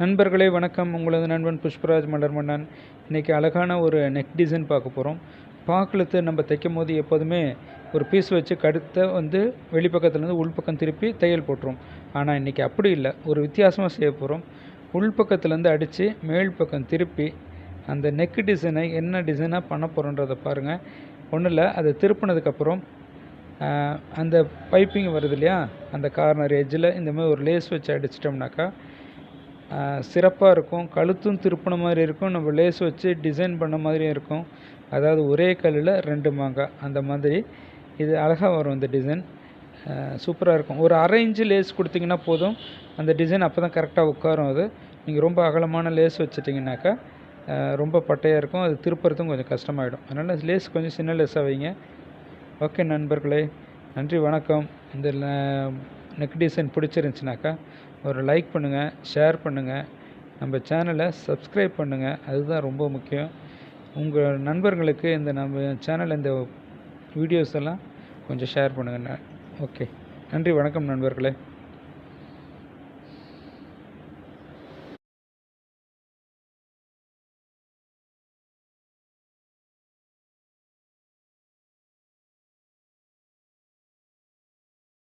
நண்பர்களே வணக்கம். உங்களது நண்பன் புஷ்பராஜ் மலர்மன்னன் இன்றைக்கி அழகான ஒரு நெக் டிசைன் பார்க்க போகிறோம் பாக்கழுத்து நம்ம தைக்கும் போது எப்போதுமே ஒரு பீஸ் வச்சு கடுத்த வந்து வெளிப்பக்கத்துலேருந்து உள்பக்கம் திருப்பி தையல் போட்டுரும். ஆனால் இன்றைக்கி அப்படி இல்லை. ஒரு வித்தியாசமாக செய்ய போகிறோம் உள்பக்கத்துலேருந்து அடித்து மேல் பக்கம் திருப்பி அந்த நெக் டிசைனை என்ன டிசைனாக பண்ண போகிறோன்றதை பாருங்கள் ஒன்றும் இல்லை அதை திருப்பினதுக்கப்புறம் அந்த பைப்பிங் வருது இல்லையா? அந்த கார்னர் எஜ்ஜில் இந்த மாதிரி ஒரு லேஸ் வச்சு அடிச்சிட்டோம்னாக்கா சிறப்பாக இருக்கும். கழுத்தும் திருப்பின மாதிரி இருக்கும். நம்ம லேஸ் வச்சு டிசைன் பண்ண மாதிரியும் இருக்கும். அதாவது ஒரே கல்லில் ரெண்டு மாங்காய் அந்த மாதிரி இது அழகாக வரும் இந்த டிசைன் சூப்பராக இருக்கும். ஒரு அரை இன்ச்சு லேஸ் கொடுத்தீங்கன்னா போதும். அந்த டிசைன் அப்போ தான் கரெக்டாக உட்காரும் அது. நீங்கள் ரொம்ப அகலமான லேஸ் வச்சிட்டிங்கனாக்கா ரொம்ப பட்டையாக இருக்கும். அது திருப்புறதும் கொஞ்சம் கஷ்டமாயிடும். அதனால் லேஸ் கொஞ்சம் சின்ன லேஸாக வைங்க. ஓகே நண்பர்களே. நன்றி வணக்கம். இந்த நெக் டிசைன் பிடிச்சிருந்துச்சினாக்கா ஒரு லைக் பண்ணுங்கள் ஷேர் பண்ணுங்கள் நம்ம சேனலை சப்ஸ்கிரைப் பண்ணுங்கள் அதுதான் ரொம்ப முக்கியம். உங்கள் நண்பர்களுக்கு இந்த நம்ம சேனல் இந்த வீடியோஸ் எல்லாம் கொஞ்சம் ஷேர் பண்ணுங்கள் ஓகே நன்றி வணக்கம் நண்பர்களே.